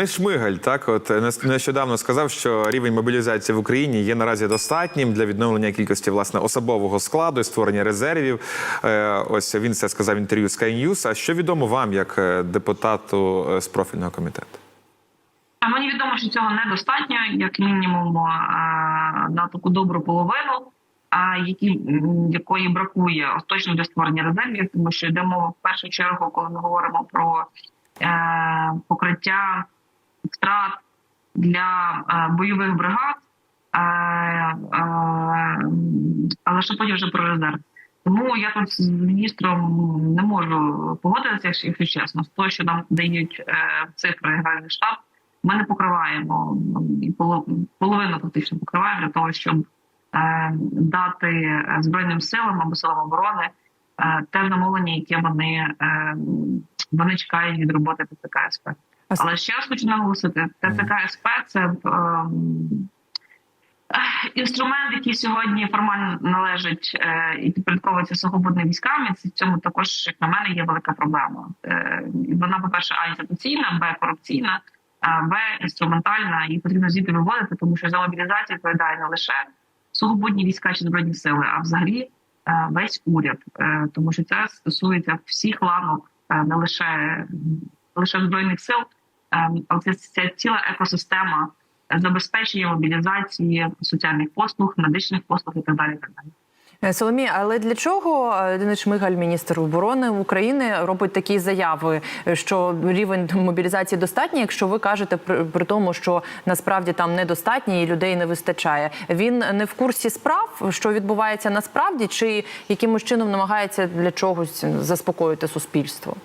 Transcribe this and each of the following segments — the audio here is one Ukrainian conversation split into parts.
Денис Шмигаль так, от нещодавно сказав, що рівень мобілізації в Україні є наразі достатнім для відновлення кількості власне особового складу і створення резервів. Е, ось він це сказав в інтерв'ю Sky News. А що відомо вам, як е, депутату е, з профільного комітету? А мені відомо, що цього недостатньо, як мінімум е, на таку добру половину, а які якої бракує точно для створення резервів, тому що йдемо в першу чергу, коли ми говоримо про е, покриття втрат для е, бойових бригад, е, е, але що потім вже про резерв. Тому я тут з міністром не можу погодитися, якщо- чесно, з того, що нам дають цифри генеральний штаб. Ми не покриваємо і поло- половину фактично покриваємо для того, щоб дати збройним силам або силам оборони те замовлення, яке вони, вони чекають від роботи ТЦК СП. А с- Але ще раз хочу наголосити: ТЦК СП це ем, інструмент, який сьогодні формально належить е, і підпорядковується сухопутним військам. І в цьому також, як на мене, є велика проблема. Е, вона, по перше, а інституційна, б корупційна, а б інструментальна. І потрібно звідти виводити, тому що за мобілізацію відповідає не лише сухопутні війська чи збройні сили, а взагалі е, весь уряд, Е, тому що це стосується всіх ланок, е, не лише лише збройних сил, е, це, це ціла екосистема забезпечення мобілізації соціальних послуг, медичних послуг і так далі. і Так далі. Е, Соломія, але для чого е, Денис Шмигаль, міністр оборони України, робить такі заяви, е, що рівень мобілізації достатній, якщо ви кажете при, при тому, що насправді там недостатній і людей не вистачає? Він не в курсі справ, що відбувається насправді, чи якимось чином намагається для чогось заспокоїти суспільство?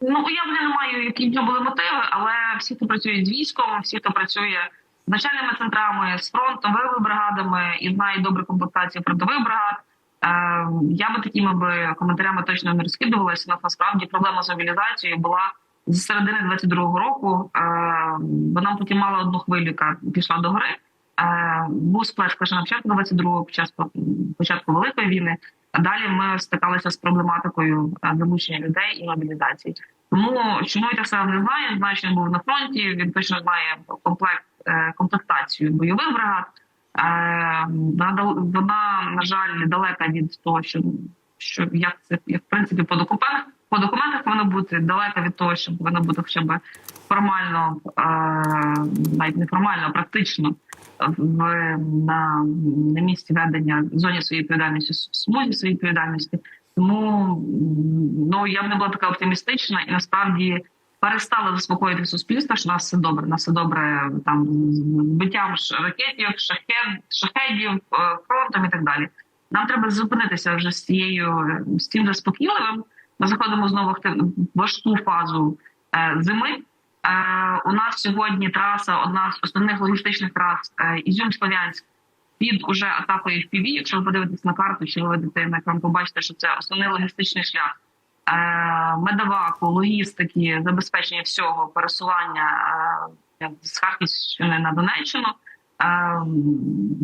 Ну я не маю, які в нього були мотиви, але всі, хто працює з військом, всі, хто працює з начальними центрами, з фронтовими бригадами і знає добру комплектацію фронтових бригад. Е, я би такими би коментарями точно не розкидувалася. але Насправді проблема з мобілізацією була з середини 22-го року. Е, вона потім мала одну хвилю, яка пішла до гори. Е, був сплеск лише на початку 22-го, під час початку великої війни. А далі ми стикалися з проблематикою е, залучення людей і мобілізації. Тому чому це не знаю, знаю, він був на фронті. Він точно знає комплект е, комплектацію бойових бригад. Е, Вона на жаль далека від того, що що як це в принципі по документах по документах повинно бути далека від того, що повинно бути хоча б формально, е, навіть не формально, а практично в на, на місці ведення в зоні своєї відповідальності, в смузі своєї відповідальності. Тому ну я б не була така оптимістична і насправді перестала заспокоїти суспільство, що нас все добре, нас все добре там з збиттям ракетів, шахет, шахедів, е, фронтом і так далі. Нам треба зупинитися вже з цією з цим заспокійливим. Ми заходимо знову в важку фазу е, зими. Е, у нас сьогодні траса, одна з основних логістичних трас е, Ізюм-Слов'янськ під уже атакою FPV. Якщо ви подивитесь на карту, чи ви на екран, побачите, що це основний логістичний шлях е, медоваку, логістики, забезпечення всього пересування е, з Харківщини на Донеччину. Е,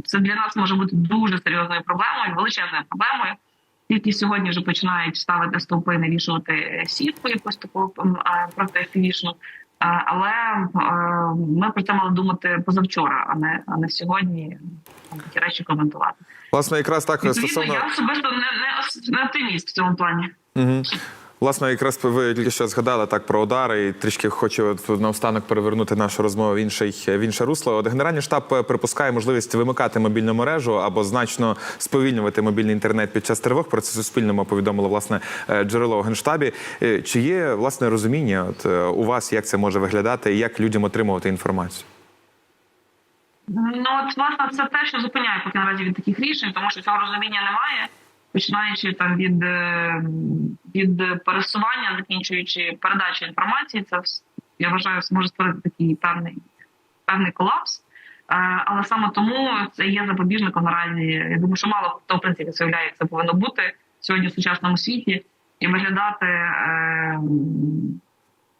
Це для нас може бути дуже серйозною проблемою, величезною проблемою. Тільки сьогодні вже починають ставити стовпи, навішувати сітку якусь таку. Е, Але е, ми про це мали думати позавчора, а не а не сьогодні такі речі коментувати. Власне, якраз так Відповідно, стосовно я особисто не, не, не оптиміст в цьому плані. Угу. Власне, якраз ви тільки що згадали так про удари, і трішки хочу наостанок перевернути нашу розмову в інший в інше русло. От Генеральний штаб е, припускає можливість вимикати мобільну мережу або значно сповільнювати мобільний інтернет під час тривог. Про це суспільному повідомило власне е, джерело у генштабі. Е, Чи є власне розуміння от у вас, як це може виглядати, і як людям отримувати інформацію? Ну от власне це те, що зупиняє поки наразі від таких рішень, тому що цього розуміння немає, починаючи там від, е, від пересування, закінчуючи передачу інформації, це я вважаю, може створити такий певний певний колапс. Е, Але саме тому це є запобіжником наразі. Я думаю, що мало хто в принципі заявляє, як це повинно бути сьогодні в сучасному світі і виглядати. Е,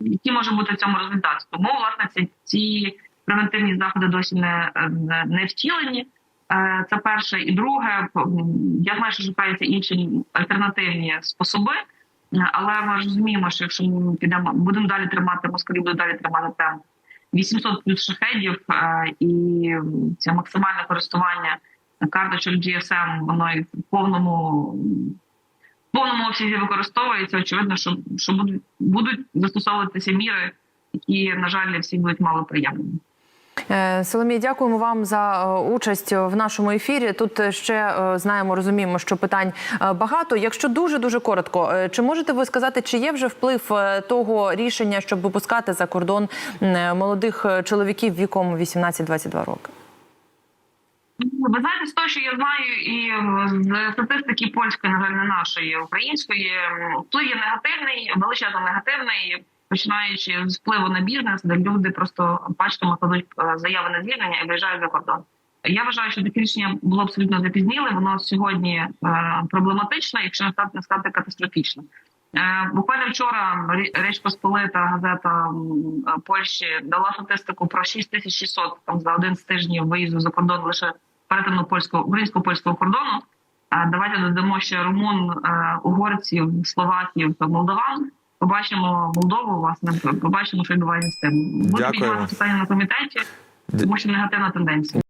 які може бути в цьому результат. Тому власне ці, ці превентивні заходи досі не, не втілені. Е, Це перше і друге. Я знаю, що шукаються інші альтернативні способи, е, але ми розуміємо, що якщо ми підемо, будемо далі тримати москалі, будуть далі тримати темп 800 плюс шахедів е, і це максимальне користування карточок GSM, воно і в повному в повному обсязі використовується. Очевидно, що, що будуть, будуть застосовуватися міри, які, на жаль, для всіх будуть мало приємними. Е, Соломія, дякуємо вам за е, участь в нашому ефірі. Тут е, ще е, знаємо, розуміємо, що питань е, багато. Якщо дуже дуже коротко, е, чи можете ви сказати, чи є вже вплив е, того рішення, щоб випускати за кордон е, молодих е, чоловіків віком 18-22 роки? Ви знаєте, з того, що я знаю, і з статистики польської, на жаль, не нашої української, вплив є негативний, величезно негативний, починаючи з впливу на бізнес, де люди просто пачками кладуть е, заяви на звільнення і виїжджають за кордон. Я вважаю, що таке рішення було абсолютно запізніле. Воно сьогодні е, проблематичне, якщо не сказати, не сказати катастрофічне. Е, Буквально вчора Рі- Річ Посполита газета Польщі дала статистику про 6600 там за один з тижнів виїзду за кордон лише перетину польського українсько польського кордону. Давайте додамо ще румун, угорців, словаків, та молдаван побачимо Молдову, власне, побачимо, що відбувається з тим. Будемо піднімати питання на комітеті, тому що негативна тенденція.